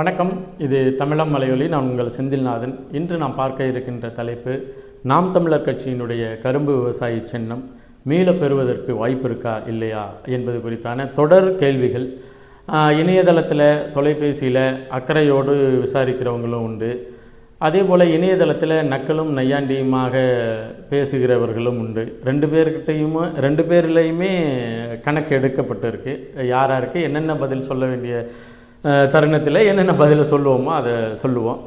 வணக்கம். இது தமிழம் மலையொலி. நான் உங்கள் செந்தில்நாதன். இன்று நாம் பார்க்க இருக்கின்ற தலைப்பு நாம் தமிழர் கட்சியினுடைய கரும்பு விவசாயி சின்னம். மீள பெறுவதற்கு வாய்ப்பு இருக்கா இல்லையா என்பது குறித்தான தொடர் கேள்விகள். இணையதளத்தில் தொலைபேசியில் அக்கறையோடு விசாரிக்கிறவங்களும் உண்டு. அதே போல் இணையதளத்தில் நக்கலும் நையாண்டியுமாக பேசுகிறவர்களும் உண்டு. ரெண்டு பேர்கிட்டையும் ரெண்டு பேர்லேயுமே கணக்கு எடுக்கப்பட்டு இருக்குது யாராருக்கு என்னென்ன பதில் சொல்ல வேண்டிய தருணத்தில் என்னென்ன பதிலை சொல்லுவோமோ அதை சொல்லுவோம்.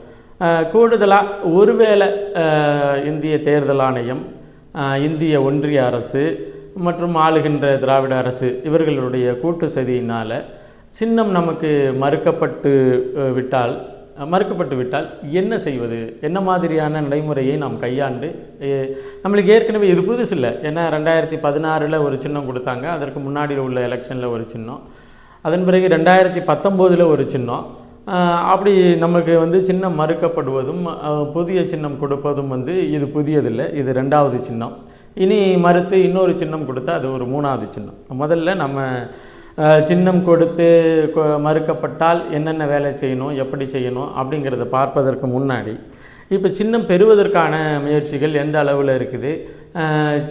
கூடுதலாக ஒருவேளை இந்திய தேர்தல் ஆணையம் இந்திய ஒன்றிய அரசு மற்றும் ஆளுகின்ற திராவிட அரசு இவர்களுடைய கூட்டு சதியினால் சின்னம் நமக்கு மறுக்கப்பட்டு விட்டால் மறுக்கப்பட்டு விட்டால் என்ன செய்வது? என்ன மாதிரியான நடைமுறையை நாம் கையாண்டு நம்மளுக்கு ஏற்கனவே இது புதுசு இல்லை ஏன்னா ரெண்டாயிரத்தி பதினாறில் ஒரு சின்னம் கொடுத்தாங்க. அதற்கு முன்னாடி உள்ள எலெக்ஷனில் ஒரு சின்னம். அதன் பிறகு ரெண்டாயிரத்தி பத்தொம்போதில் ஒரு சின்னம். அப்படி நமக்கு வந்து சின்னம் மறுக்கப்படுவதும் புதிய சின்னம் கொடுப்பதும் வந்து இது புதியதில்லை இது ரெண்டாவது சின்னம். இனி மறுத்து இன்னொரு சின்னம் கொடுத்தா அது ஒரு மூணாவது சின்னம். முதல்ல நம்ம சின்னம் கொடுத்து மறுக்கப்பட்டால் என்னென்ன வேலை செய்யணும் எப்படி செய்யணும் அப்படிங்கிறத பார்ப்பதற்கு முன்னாடி இப்போ சின்னம் பெறுவதற்கான முயற்சிகள் எந்த அளவில் இருக்குது?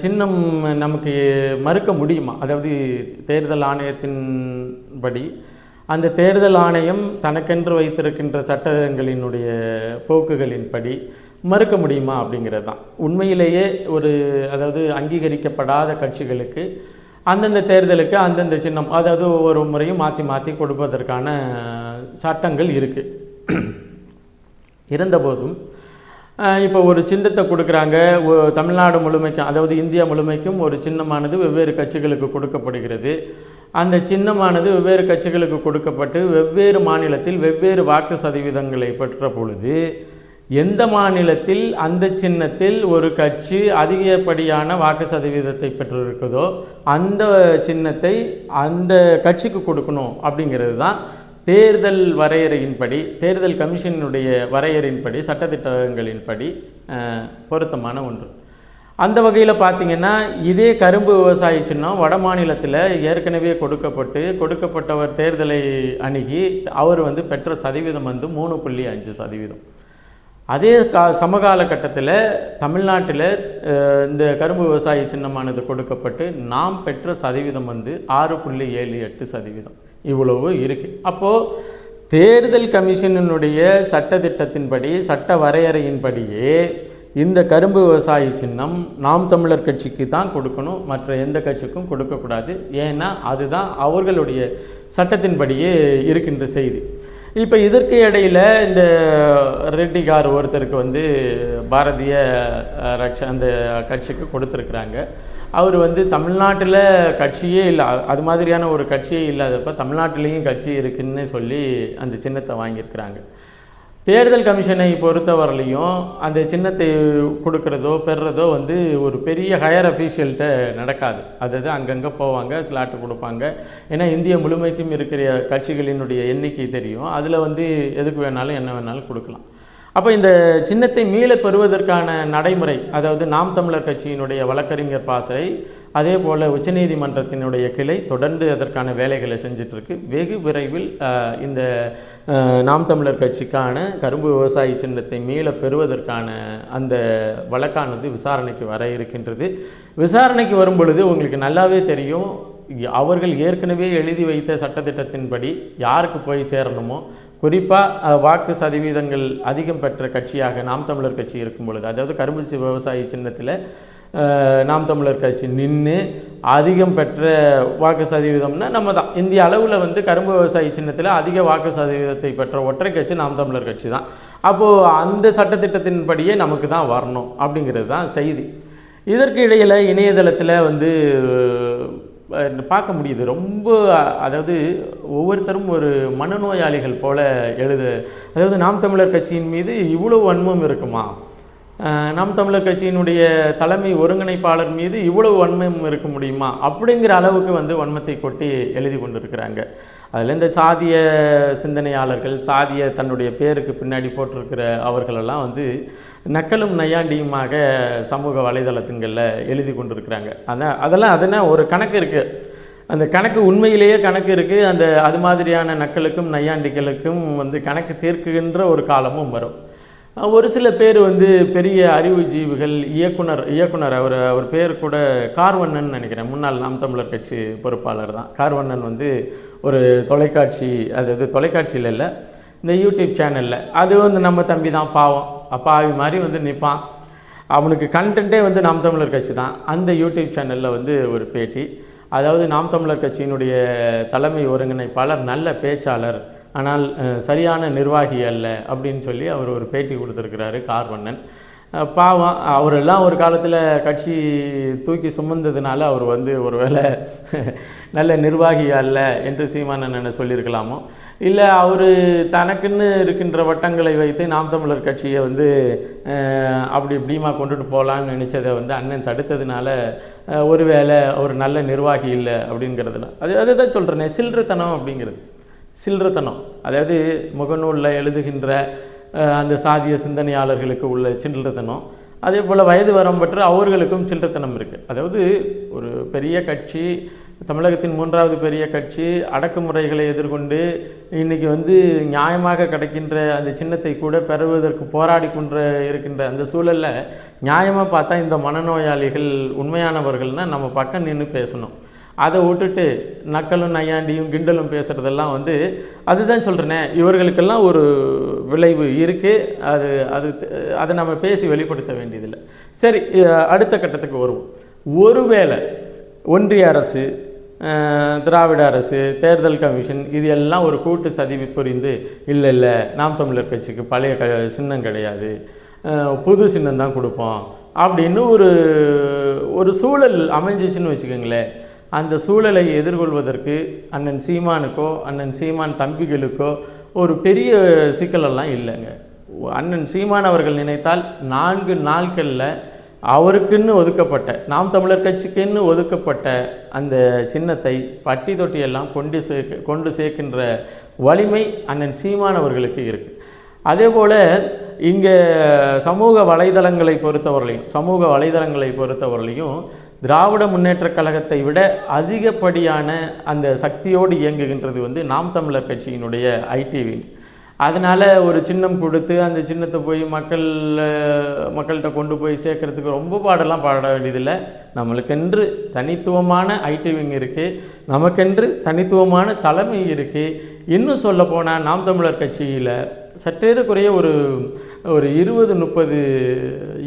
சின்னம் நமக்கு மறுக்க முடியுமா? அதாவது தேர்தல் ஆணையத்தின்படி அந்த தேர்தல் ஆணையம் தனக்கென்று வைத்திருக்கின்ற சட்டங்களினுடைய போக்குகளின்படி மறுக்க முடியுமா அப்படிங்கிறது தான். உண்மையிலேயே ஒரு அதாவது அங்கீகரிக்கப்படாத கட்சிகளுக்கு அந்தந்த தேர்தலுக்கு அந்தந்த சின்னம் அதாவது ஒவ்வொரு முறையும் மாற்றி மாற்றி கொடுப்பதற்கான சட்டங்கள் இருக்குது இருந்தபோதும் இப்போ ஒரு சின்னத்தை கொடுக்குறாங்க. தமிழ்நாடு முழுமைக்கும் அதாவது இந்தியா முழுமைக்கும் ஒரு சின்னமானது வெவ்வேறு கட்சிகளுக்கு கொடுக்கப்படுகிறது. அந்த சின்னமானது வெவ்வேறு கட்சிகளுக்கு கொடுக்கப்பட்டு வெவ்வேறு மாநிலத்தில் வெவ்வேறு வாக்கு சதவீதங்களை பெற்ற பொழுது எந்த மாநிலத்தில் அந்த சின்னத்தில் ஒரு கட்சி அதிகப்படியான வாக்கு சதவீதத்தை பெற்றிருக்குதோ அந்த சின்னத்தை அந்த கட்சிக்கு கொடுக்கணும் அப்படிங்கிறது தான் தேர்தல் வரையறையின்படி தேர்தல் கமிஷனுடைய வரையறையின்படி சட்டத்திட்டங்களின்படி பொருத்தமான ஒன்று. அந்த வகையில் பார்த்தீங்கன்னா இதே கரும்பு விவசாய சின்னம் வட மாநிலத்தில் ஏற்கனவே கொடுக்கப்பட்டு கொடுக்கப்பட்டவர் தேர்தலை அணுகி அவர் வந்து பெற்ற சதவீதம் வந்து மூணு புள்ளி அஞ்சு சதவீதம். அதே கா சமகால கட்டத்தில் தமிழ்நாட்டில் இந்த கரும்பு விவசாய சின்னமானது கொடுக்கப்பட்டு நாம் பெற்ற சதவீதம் வந்து ஆறு புள்ளி ஏழு எட்டு சதவீதம். இவ்வளவு இருக்குது அப்போது தேர்தல் கமிஷனினுடைய சட்டத்திட்டத்தின்படி சட்ட வரையறையின்படியே இந்த கரும்பு விவசாயி சின்னம் நாம் தமிழர் கட்சிக்கு தான் கொடுக்கணும். மற்ற எந்த கட்சிக்கும் கொடுக்கக்கூடாது. ஏன்னா அதுதான் அவர்களுடைய சட்டத்தின்படியே இருக்கின்ற செய்தி. இப்போ இதற்கு இடையில் இந்த ரெட்டிகார் ஒருத்தருக்கு வந்து பாரதிய ரக்ஷ அந்த கட்சிக்கு கொடுத்துருக்குறாங்க. அவர் வந்து தமிழ்நாட்டில் கட்சியே இல்லை அது மாதிரியான ஒரு கட்சியே இல்லாதப்ப தமிழ்நாட்டிலையும் கட்சி இருக்குன்னு சொல்லி அந்த சின்னத்தை வாங்கியிருக்கிறாங்க. தேர்தல் கமிஷனை பொறுத்தவரையிலையும் அந்த சின்னத்தை கொடுக்கறதோ பெறுறதோ வந்து ஒரு பெரிய ஹையர் அஃபீஷியல்கிட்ட நடக்காது. அதாவது அங்கங்கே போவாங்க ஸ்லாட்டு கொடுப்பாங்க. ஏன்னா இந்திய முழுமைக்கும் இருக்கிற கட்சிகளினுடைய எண்ணிக்கை தெரியும். அதில் வந்து எதுக்கு வேணாலும் என்ன வேணாலும் கொடுக்கலாம். அப்போ இந்த சின்னத்தை மீள பெறுவதற்கான நடைமுறை அதாவது நாம் தமிழர் கட்சியினுடைய வழக்கறிஞர் பாசறை அதே போல் உச்சநீதிமன்றத்தினுடைய கிளை தொடர்ந்து அதற்கான வேலைகளை செஞ்சிட்ருக்கு. வெகு விரைவில் இந்த நாம் தமிழர் கட்சிக்கான கரும்பு விவசாயி சின்னத்தை மீள பெறுவதற்கான அந்த வழக்கானது விசாரணைக்கு வர இருக்கின்றது. விசாரணைக்கு வரும் பொழுது உங்களுக்கு நல்லாவே தெரியும் அவர்கள் ஏற்கனவே எழுதி வைத்த சட்டத்திட்டத்தின்படி யாருக்கு போய் சேரணுமோ குறிப்பாக வாக்கு சதவீதங்கள் அதிகம் பெற்ற கட்சியாக நாம் தமிழர் கட்சி இருக்கும் பொழுது அதாவது கரும்புச்சி விவசாயி சின்னத்தில் நாம் தமிழர் கட்சி நின்று அதிகம் பெற்ற வாக்கு சதவீதம்னா நம்ம தான் இந்திய அளவில் வந்து கரும்பு விவசாயி சின்னத்தில் அதிக வாக்கு சதவீதத்தை பெற்ற ஒற்றை கட்சி நாம் தமிழர் கட்சி தான். அப்போது அந்த சட்டத்திட்டத்தின்படியே நமக்கு தான் வரணும் அப்படிங்கிறது தான் செய்தி. இதற்கு இடையில் இணையதளத்தில் வந்து பார்க்க முடியுது. ரொம்ப அதாவது ஒவ்வொருத்தரும் ஒரு மனநோயாளிகள் போல எழுத. அதாவது நாம் தமிழர் கட்சியின் மீது இவ்வளோ வன்மம் இருக்குமா? நாம் தமிழர் கட்சியினுடைய தலைமை ஒருங்கிணைப்பாளர் மீது இவ்வளவு வன்மம் இருக்க முடியுமா? அப்படிங்கிற அளவுக்கு வந்து வன்மத்தை கொட்டி எழுதி கொண்டிருக்கிறாங்க. அதில் இந்த சாதிய சிந்தனையாளர்கள் சாதிய தன்னுடைய பேருக்கு பின்னாடி போட்டிருக்கிற அவர்களெல்லாம் வந்து நக்கலும் நையாண்டியுமாக சமூக வலைதளத்துங்களில் எழுதி கொண்டிருக்கிறாங்க. அதான் அதெல்லாம் அதனால் ஒரு கணக்கு இருக்குது அந்த கணக்கு உண்மையிலேயே கணக்கு இருக்குது அந்த அது மாதிரியான நக்களுக்கும் நையாண்டிகளுக்கும் வந்து கணக்கு தீர்க்குகின்ற ஒரு காலமும் வரும். ஒரு சில பேர் வந்து பெரிய அறிவுஜீவிகள் இயக்குனர் இயக்குனர் அவர் அவர் பேர் கூட கார்வண்ணன் நினைக்கிறேன். முன்னாள் நாம் தமிழர் கட்சி பொறுப்பாளர் தான். கார்வண்ணன் வந்து ஒரு தொலைக்காட்சி அதாவது தொலைக்காட்சியில் இல்லை இந்த யூடியூப் சேனலில். அது வந்து நம்ம தம்பி தான் பாவம். அப்பாவி மாதிரி வந்து நிற்பான் அவனுக்கு கண்டென்ட்டே வந்து நாம் தமிழர் கட்சி தான். அந்த யூடியூப் சேனலில் வந்து ஒரு பேட்டி. அதாவது நாம் தமிழர் கட்சியினுடைய தலைமை ஒருங்கிணைப்பாளர் நல்ல பேச்சாளர் ஆனால் சரியான நிர்வாகி அல்ல அப்படின்னு சொல்லி அவர் ஒரு பேட்டி கொடுத்துருக்கிறாரு கார்வண்ணன். பாவம் அவரெல்லாம் ஒரு காலத்தில் கட்சி தூக்கி சுமந்ததுனால அவர் வந்து ஒருவேளை நல்ல நிர்வாகி அல்ல என்று சீமானன் சொல்லியிருக்கலாமோ. இல்லை அவர் தனக்குன்னு இருக்கின்ற வட்டங்களை வைத்து நாம் தமிழர் கட்சியை வந்து அப்படி இப்படிமா கொண்டுட்டு போகலான்னு நினச்சதை வந்து அண்ணன் தடுத்ததுனால ஒரு ஒருவேளை அவர் நல்ல நிர்வாகி இல்லை அப்படிங்கிறதுலாம் அது அதுதான் சொல்கிறேனே சில்லறத்தனம் அப்படிங்கிறது. சில்லறத்தனம். அதாவது முகநூலில் எழுதுகின்ற அந்த சாதிய சிந்தனையாளர்களுக்கு உள்ள சில்லறத்தனம். அதே போல் வயது வரம்பற்ற அவர்களுக்கும் சில்லறத்தனம் இருக்குது அதாவது ஒரு பெரிய கட்சி தமிழகத்தின் மூன்றாவது பெரிய கட்சி அடக்குமுறைகளை எதிர்கொண்டு இன்றைக்கி வந்து நியாயமாக கிடைக்கின்ற அந்த சின்னத்தை கூட பெறுவதற்கு போராடி கொண்டு இருக்கின்ற அந்த சூழலில் நியாயமாக பார்த்தா இந்த மனநோயாளிகள் உண்மையானவர்கள்னால் நம்ம பக்கம் நின்று பேசணும். அதை விட்டுட்டு நக்கலும் நையாண்டியும் கிண்டலும் பேசுகிறதெல்லாம் வந்து அதுதான் சொல்கிறேனே இவர்களுக்கெல்லாம் ஒரு விளைவு இருக்குது அது அது அதை நம்ம பேசி வெளிப்படுத்த வேண்டியதில்லை. சரி அடுத்த கட்டத்துக்கு வருவோம். ஒருவேளை ஒன்றிய அரசு திராவிட அரசு தேர்தல் கமிஷன் இது எல்லாம் ஒரு கூட்டு சதி புரிந்து இல்லை இல்லை நாம் தமிழர் கட்சிக்கு பழைய க சின்னம் கிடையாது. புது சின்னம் தான் கொடுப்போம். அப்படின்னு ஒரு ஒரு சூழல் அமைஞ்சிச்சுன்னு வச்சுக்கோங்களேன். அந்த சூழலை எதிர்கொள்வதற்கு அண்ணன் சீமானுக்கோ அண்ணன் சீமான் தம்பிகளுக்கோ ஒரு பெரிய சிக்கலெல்லாம் இல்லைங்க. அண்ணன் சீமான் அவர்கள் நினைத்தால் நான்கு நாட்களில் அவருக்குன்னு ஒதுக்கப்பட்ட நாம் தமிழர் கட்சிக்குன்னு ஒதுக்கப்பட்ட அந்த சின்னத்தை பட்டி தொட்டியெல்லாம் கொண்டு சேர்க்க கொண்டு சேர்க்கின்ற வலிமை அண்ணன் சீமான் அவர்களுக்கு இருக்குது அதே போல் இங்கே சமூக வலைதளங்களை பொறுத்தவரையிலையும் சமூக வலைதளங்களை பொறுத்தவரையிலையும் திராவிட முன்னேற்றக் கழகத்தை விட அதிகப்படியான அந்த சக்தியோடு இயங்குகின்றது வந்து நாம் தமிழர் கட்சியினுடைய ஐடிவி அதனால் ஒரு சின்னம் கொடுத்து அந்த சின்னத்தை போய் மக்கள் மக்கள்கிட்ட கொண்டு போய் சேர்க்கறதுக்கு ரொம்ப பாடெல்லாம் பாட வேண்டியதில்லை. நம்மளுக்கென்று தனித்துவமான ஐடி விங் இருக்குது நமக்கென்று தனித்துவமான தலைமை இருக்குது இன்னும் சொல்ல போனால் நாம் தமிழர் கட்சியில் சற்றேறக்குறைய ஒரு ஒரு இருபது முப்பது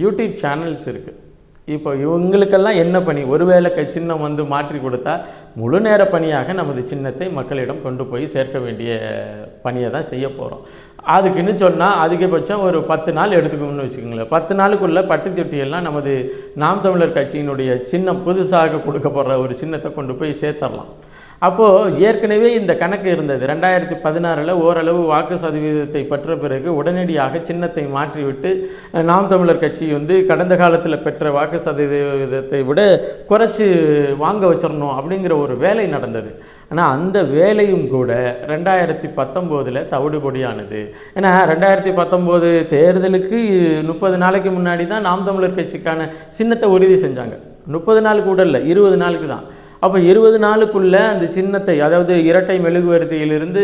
யூடியூப் சேனல்ஸ் இருக்குது இப்போ இவங்களுக்கெல்லாம் என்ன பணி? ஒருவேளை க சின்னம் வந்து மாற்றி கொடுத்தா முழு நேர பணியாக நமது சின்னத்தை மக்களிடம் கொண்டு போய் சேர்க்க வேண்டிய பணியை தான் செய்ய போகிறோம் அதுக்குன்னு சொன்னால் அதிகபட்சம் ஒரு பத்து நாள் எடுத்துக்கணும்னு வச்சுக்கோங்களேன். பத்து நாளுக்குள்ளே பட்டு தொட்டியெல்லாம் நமது நாம் தமிழர் கட்சியினுடைய சின்னம் புதுசாக கொடுக்கப்படுற ஒரு சின்னத்தை கொண்டு போய் சேர்த்துடலாம் அப்போது ஏற்கனவே இந்த கணக்கு இருந்தது. ரெண்டாயிரத்தி பதினாறில் ஓரளவு வாக்கு சதவீதத்தை பெற்ற பிறகு உடனடியாக சின்னத்தை மாற்றிவிட்டு நாம் தமிழர் கட்சி வந்து கடந்த காலத்தில் பெற்ற வாக்கு சதவீதத்தை விட குறைச்சி வாங்க வச்சிடணும் அப்படிங்கிற ஒரு வேலை நடந்தது. ஆனால் அந்த வேலையும் கூட ரெண்டாயிரத்தி பத்தொம்போதில் தவிடுபொடியானது. ஏன்னா ரெண்டாயிரத்தி பத்தொம்போது தேர்தலுக்கு முப்பது நாளைக்கு முன்னாடி தான் நாம் தமிழர் கட்சிக்கான சின்னத்தை உறுதி செஞ்சாங்க. முப்பது நாள் கூட இல்லை இருபது நாளுக்கு தான். அப்போ இருபது நாளுக்குள்ளே அந்த சின்னத்தை அதாவது இரட்டை மெழுகுவர்த்தியிலிருந்து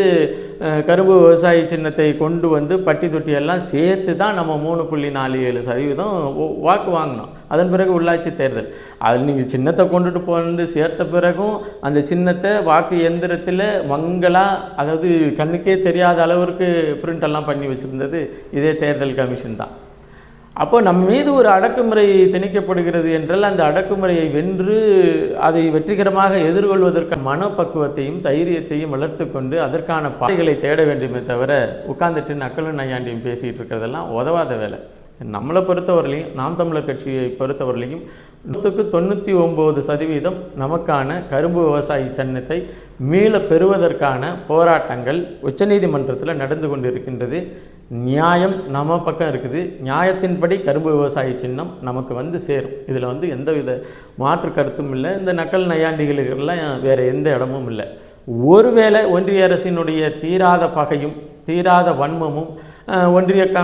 கரும்பு விவசாய சின்னத்தை கொண்டு வந்து பட்டி தொட்டி எல்லாம் சேர்த்து தான் நம்ம மூணு புள்ளி நாலு ஏழு சதவீதம் ஓ- வாக்கு வாங்கினோம். அதன் பிறகு உள்ளாட்சி தேர்தல். அதில் நீங்கள் சின்னத்தை கொண்டுட்டு போந்து சேர்த்த பிறகும் அந்த சின்னத்தை வாக்கு எந்திரத்தில் மங்கலாக அதாவது கண்ணுக்கே தெரியாத அளவிற்கு பிரிண்ட் எல்லாம் பண்ணி வச்சுருந்தது. இதே தேர்தல் கமிஷன் தான். அப்போ நம் மீது ஒரு அடக்குமுறை திணிக்கப்படுகிறது என்றால் அந்த அடக்குமுறையை வென்று அதை வெற்றிகரமாக எதிர்கொள்வதற்கு மனப்பக்குவத்தையும் தைரியத்தையும் வளர்த்து கொண்டு அதற்கான பாதைகளை தேட வேண்டுமே தவிர உட்கார்ந்துட்டு நக்கலும் நையாண்டியும் பேசிகிட்டு இருக்கிறதெல்லாம் உதவாத வேலை. நம்மளை பொறுத்தவரையிலையும் நாம் தமிழர் கட்சியை பொறுத்தவரையிலையும் நூற்றுக்கு தொண்ணூற்றி ஒம்பது சதவீதம் நமக்கான கரும்பு விவசாயி சின்னத்தை மீள பெறுவதற்கான போராட்டங்கள் உச்சநீதிமன்றத்தில் நடந்து கொண்டிருக்கின்றது. நியாயம் நம்ம பக்கம் இருக்குது. நியாயத்தின்படி கரும்பு விவசாயி சின்னம் நமக்கு வந்து சேரும். இதில் வந்து எந்தவித மாற்று கருத்தும் இல்லை. இந்த நக்கல் நையாண்டிகளுக்கெல்லாம் வேறு எந்த இடமும் இல்லை. ஒருவேளை ஒன்றிய அரசினுடைய தீராத பகையும் தீராத வன்மமும் ஒன்றிய க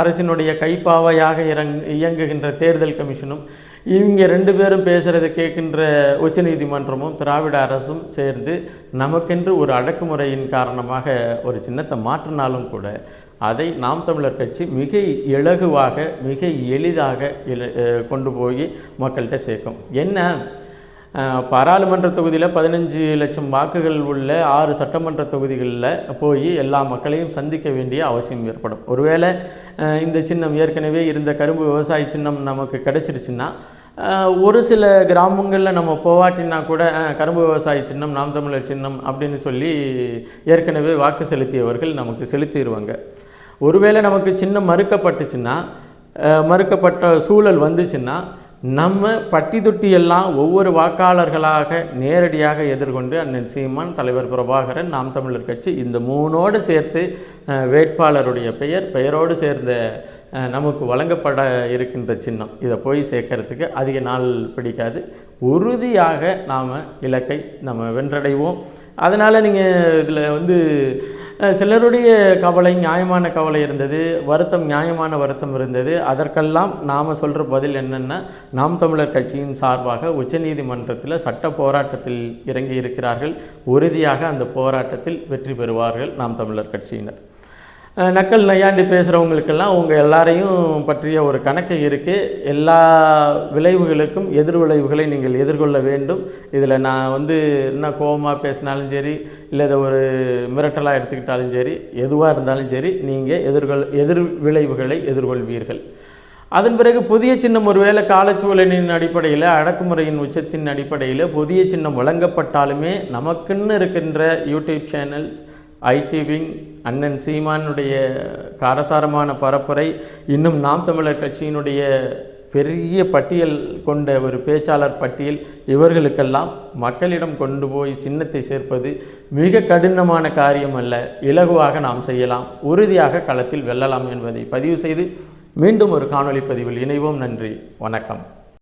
அரசினுடைய கைப்பாவையாக இறங் இயங்குகின்ற தேர்தல் கமிஷனும் இவங்க ரெண்டு பேரும் பேசுகிறத கேட்கின்ற உச்சநீதிமன்றமும் திராவிட அரசும் சேர்ந்து நமக்கென்று ஒரு அடக்குமுறையின் காரணமாக ஒரு சின்னத்தை மாற்றினாலும் கூட அதை நாம் தமிழர் கட்சி மிக இலகுவாக மிக எளிதாக கொண்டு போய் மக்கள்கிட்ட சேர்க்கும். என்ன? பாராளுமன்ற தொகுதியில் பதினஞ்சு லட்சம் வாக்குகள் உள்ள ஆறு சட்டமன்ற தொகுதிகளில் போய் எல்லா மக்களையும் சந்திக்க வேண்டிய அவசியம் ஏற்படும். ஒருவேளை இந்த சின்னம் ஏற்கனவே இருந்த கரும்பு விவசாய சின்னம் நமக்கு கிடச்சிருச்சுன்னா ஒரு சில கிராமங்களில் நம்ம போவாட்டினா கூட கரும்பு விவசாய சின்னம் நாம் தமிழர் சின்னம் அப்படின்னு சொல்லி ஏற்கனவே வாக்கு செலுத்தியவர்கள் நமக்கு செலுத்திடுவாங்க. ஒருவேளை நமக்கு சின்னம் மறுக்கப்பட்டுச்சுன்னா மறுக்கப்பட்ட சூழல் வந்துச்சுன்னா நம்ம பட்டி தொட்டி எல்லாம் ஒவ்வொரு வாக்காளர்களாக நேரடியாக எதிர்கொண்டு அண்ணன் சீமான் தலைவர் பிரபாகரன் நாம் தமிழர் கட்சி இந்த மூணோடு சேர்த்து வேட்பாளருடைய பெயர் பெயரோடு சேர்ந்த நமக்கு வழங்கப்பட இருக்கின்ற சின்னம். இதை போய் சேர்க்கறதுக்கு அதிக நாள் பிடிக்காது. உறுதியாக நாம் இலக்கை நம்ம வென்றடைவோம். அதனால் நீங்கள் இதில் வந்து சிலருடைய கவலை நியாயமான கவலை இருந்தது வருத்தம் நியாயமான வருத்தம் இருந்தது. அதற்கெல்லாம் நாம் சொல்கிற பதில் என்னென்னா நாம் தமிழர் கட்சியின் சார்பாக உச்சநீதிமன்றத்தில் சட்ட போராட்டத்தில் இறங்கி இருக்கிறார்கள். உறுதியாக அந்த போராட்டத்தில் வெற்றி பெறுவார்கள் நாம் தமிழர் கட்சியினர். நக்கல் நையாண்டி பேசுகிறவங்களுக்கெல்லாம் உங்கள் எல்லாரையும் பற்றிய ஒரு கணக்கு இருக்குது எல்லா விளைவுகளுக்கும் எதிர் விளைவுகளை நீங்கள் எதிர்கொள்ள வேண்டும். இதில் நான் வந்து என்ன கோபமாக பேசினாலும் சரி இல்லை இதை ஒரு மிரட்டலாக எடுத்துக்கிட்டாலும் சரி எதுவாக இருந்தாலும் சரி நீங்கள் எதிர்கொள் எதிர் விளைவுகளை எதிர்கொள்வீர்கள். அதன் பிறகு புதிய சின்னம் ஒருவேளை காலச்சூழலின் அடிப்படையில் அடக்குமுறையின் உச்சத்தின் அடிப்படையில் புதிய சின்னம் வழங்கப்பட்டாலுமே நமக்குன்னு இருக்கின்ற யூடியூப் சேனல்ஸ் ஐடி விங் அண்ணன் சீமானுடைய காரசாரமான பரப்புரை இன்னும் நாம் தமிழர் கட்சியினுடைய பெரிய பட்டியல் கொண்ட ஒரு பேச்சாளர் பட்டியல் இவர்களுக்கெல்லாம் மக்களிடம் கொண்டு போய் சின்னத்தை சேர்ப்பது மிக கடினமான காரியம் அல்ல. இலகுவாக நாம் செய்யலாம். உறுதியாக களத்தில் வெல்லலாம் என்பதை பதிவு செய்து மீண்டும் ஒரு காணொலி பதிவில் இணைவோம். நன்றி. வணக்கம்.